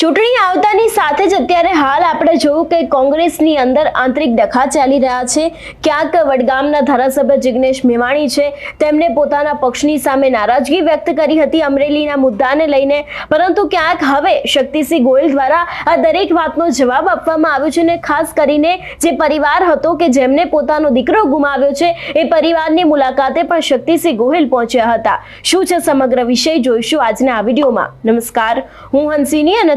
ચૂંટણી આવતાની સાથે જ અત્યારે હાલ આપણે જોયું કે કોંગ્રેસની અંદર આંતરિક ડખા ચાલી રહ્યા છે. ક્યાંક વડગામના ધારાસભ્ય જિગ્નેશ મેવાણી છે. તેમણે પોતાના પક્ષની સામે નારાજગી વ્યક્ત કરી હતી અમરેલીના મુદ્દાને લઈને. પરંતુ ક્યાંક હવે શક્તિસિંહ ગોયલ દ્વારા આ દરેક વાતનો જવાબ આપવામાં આવ્યો છે અને ખાસ કરીને જે પરિવાર હતો કે જેમને પોતાનો દીકરો ગુમાવ્યો છે, એ પરિવારની મુલાકાતે પણ શક્તિસિંહ ગોહિલ પહોંચ્યા હતા. શું છે સમગ્ર વિષય જોઈશું આજના આ વિડીયોમાં. નમસ્કાર. હું હંસિની અને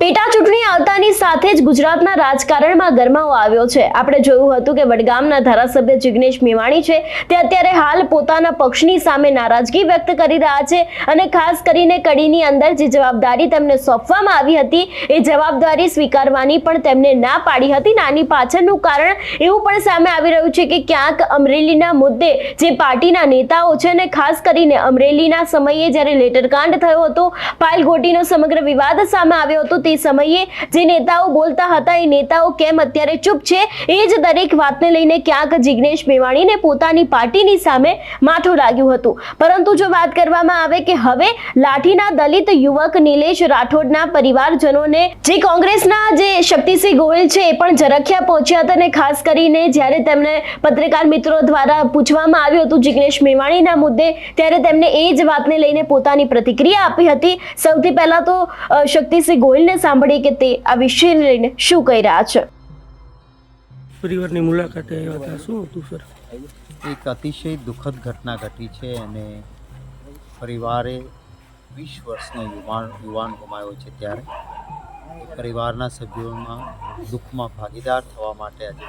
પેટા ચૂંટણી આવતાની સાથે જ ગુજરાતના રાજકારણમાં ગરમાવો આવ્યો છે. આપણે જોયું હતું કે વડગામના ધારાસભ્ય જિગ્નેશ મેવાણી છે. તે અત્યારે હાલ પોતાના પક્ષની સામે નારાજગી વ્યક્ત કરી રહ્યા છે અને ખાસ કરીને કડીની અંદર જે જવાબદારી તેમને સોંપવામાં આવી હતી, એ જવાબદારી સ્વીકારવાની પણ તેમને ના પાડી હતી. નાની પાછળનું કારણ એવું પણ સામે આવી રહ્યું છે કે ક્યાંક અમરેલીના મુદ્દે જે પાર્ટીના નેતાઓ છે અને ખાસ કરીને અમરેલીના સમયે જ્યારે લેટરકાંડ થયો હતો, પાયલ ગોટીનો સમગ્ર વિવાદ સામે આવ્યો હતો તે સમયે જે નેતાઓ બોલતા હતા, એ નેતાઓ કેમ અત્યારે ચૂપ છે? એ જ દરેક વાતને લઈને ક્યાંક જિગ્નેશ મેવાણીને પોતાની પાર્ટીની સામે માઠું લાગ્યું હતું. પરંતુ જો વાત કરવામાં આવે કે હવે લાઠીના દલિત યુવક નિલેશ રાઠોડના પરિવારજનોને જે કોંગ્રેસના જે શક્તિસિંહ ગોહિલ છે, એ પણ ઝરખિયા પહોંચ્યા હતા અને ખાસ કરીને જ્યારે તેમને પત્રકાર મિત્રો દ્વારા પૂછવામાં આવ્યું હતું જિગ્નેશ મેવાણીના મુદ્દે, ત્યારે તેમને એ જ વાતને લઈને પોતાની પ્રતિક્રિયા આપી હતી. સૌથી પહેલા તો શક્તિસિંહ ગોહિલને સાંભળીએ કે તે આ વિષયને લઈને શું કહી રહ્યા છે? પરિવારની મુલાકાતે આવ્યા હતા. શું હતું સર? એક અતિશય દુઃખદ ઘટના ઘટી છે અને પરિવારે વીસ વર્ષનો યુવાન યુવાન ગુમાવ્યો છે ત્યારે. પરિવારના સભ્યોમાં દુઃખમાં ભાગીદાર થવા માટે આજે.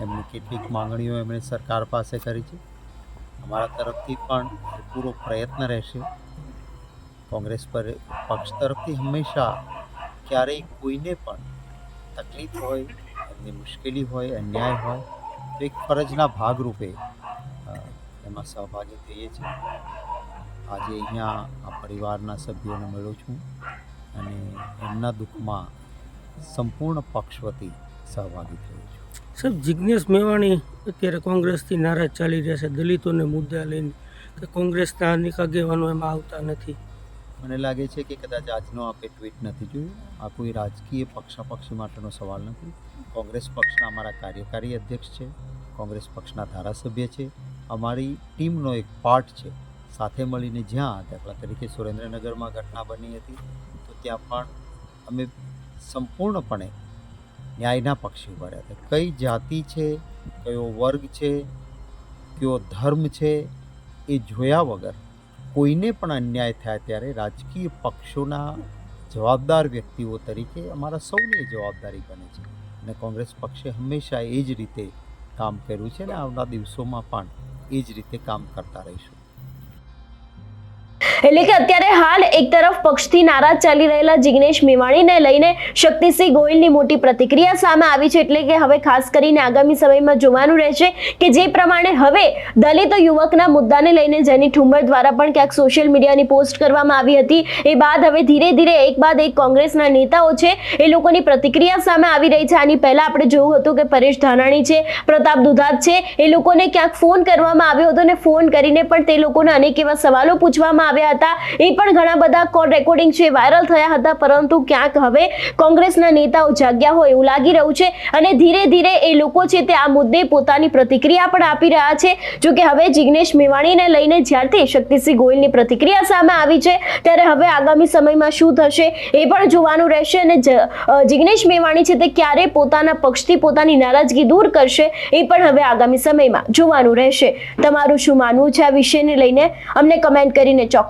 એમની કેટલીક માંગણીઓ એમણે સરકાર પાસે કરી છે. અમારા તરફથી પણ પૂરો પ્રયત્ન રહેશે. કોંગ્રેસ પર પક્ષ તરફથી હંમેશા ક્યારેય કોઈને પણ તકલીફ હોય, એમની મુશ્કેલી હોય, અન્યાય હોય, તો એક ફરજના ભાગરૂપે એમાં સહભાગી થઈએ છીએ. આજે અહીંયા આ પરિવારના સભ્યોને મળ્યો છું અને એમના દુઃખમાં સંપૂર્ણ પક્ષ વતી સહભાગી થયો છું. સાહેબ જિજ્ઞેશ મેવાણી અત્યારે કોંગ્રેસથી નારાજ ચાલી રહ્યા છે. દલિતોને મુદ્દા લઈને કે કોંગ્રેસના અનેક આગેવાનો એમાં આવતા નથી. મને લાગે છે કે કદાચ આજનો આપણે ટ્વીટ નથી જોયું. આ કોઈ રાજકીય પક્ષાપક્ષી માટેનો સવાલ નથી. કોંગ્રેસ પક્ષના અમારા કાર્યકારી અધ્યક્ષ છે. કોંગ્રેસ પક્ષના ધારાસભ્ય છે. અમારી ટીમનો એક પાર્ટ છે. સાથે મળીને જ્યાં દાખલા તરીકે સુરેન્દ્રનગરમાં ઘટના બની હતી, તો ત્યાં પણ અમે સંપૂર્ણપણે ન્યાયના પક્ષે ઊભા હતા. કઈ જાતિ છે, કયો વર્ગ છે, કયો ધર્મ છે, એ જોયા વગર કોઈને પણ અન્યાય થયા ત્યારે રાજકીય પક્ષોના જવાબદાર વ્યક્તિઓ તરીકે અમારા સૌની જવાબદારી બને છે. અને કોંગ્રેસ પક્ષે હંમેશા એ જ રીતે કામ કર્યું છે અને આવનાર દિવસોમાં પણ એ જ રીતે કામ કરતા રહીશું. એટલે કે અત્યારે હાલ એક તરફ પક્ષથી નારાજ ચાલી રહેલા જિગ્નેશ મેવાણીને લઈને શક્તિસિંહ ગોહિલની મોટી પ્રતિક્રિયા સામે આવી છે એટલે કે હવે ખાસ કરીને આગામી સમયમાં જોવાનું રહેશે કે જે પ્રમાણે હવે દલિત યુવકના મુદ્દાને લઈને જેની ઠુંબર દ્વારા પણ ક્યાંક સોશિયલ મીડિયાની પોસ્ટ કરવામાં આવી હતી, એ બાદ હવે ધીરે ધીરે એક બાદ એક કોંગ્રેસના નેતાઓ છે, એ લોકોની પ્રતિક્રિયા સામે આવી રહી છે. આની પહેલા આપણે જોયું હતું કે પરેશ ધાનાણી છે, પ્રતાપ દુધાત છે, એ લોકોને ક્યાંક ફોન કરવામાં આવ્યો હતો અને ફોન કરીને પણ તે લોકોને અનેક એવા સવાલો પૂછવામાં આવ્યા હતા. એ પણ ઘણા બધા કોલ રેકોર્ડિંગ છે વાયરલ થયા હતા, પરંતુ ક્યાંક હવે કોંગ્રેસના નેતાઓ જાગ્યા હોય એવું લાગી રહ્યું છે. અને ધીરે ધીરે એ લોકો છે તે આ મુદ્દે પોતાની પ્રતિક્રિયા પણ આપી રહ્યા છે. જો કે હવે જિગ્નેશ મેવાણીને લઈને જ્યારથી શક્તિસિંહ ગોયલની પ્રતિક્રિયા સામે આવી છે, ત્યારે હવે આગામી સમયમાં શું થશે એ પણ જોવાનું રહેશે. અને જિગ્નેશ મેવાણી છે તે ક્યારે પોતાના પક્ષથી પોતાની નારાજગી દૂર કરશે એ પણ હવે આગામી સમયમાં જોવાનું રહેશે. તમારું શું માનવું છે આ વિષયને લઈને? અમને કમેન્ટ કરીને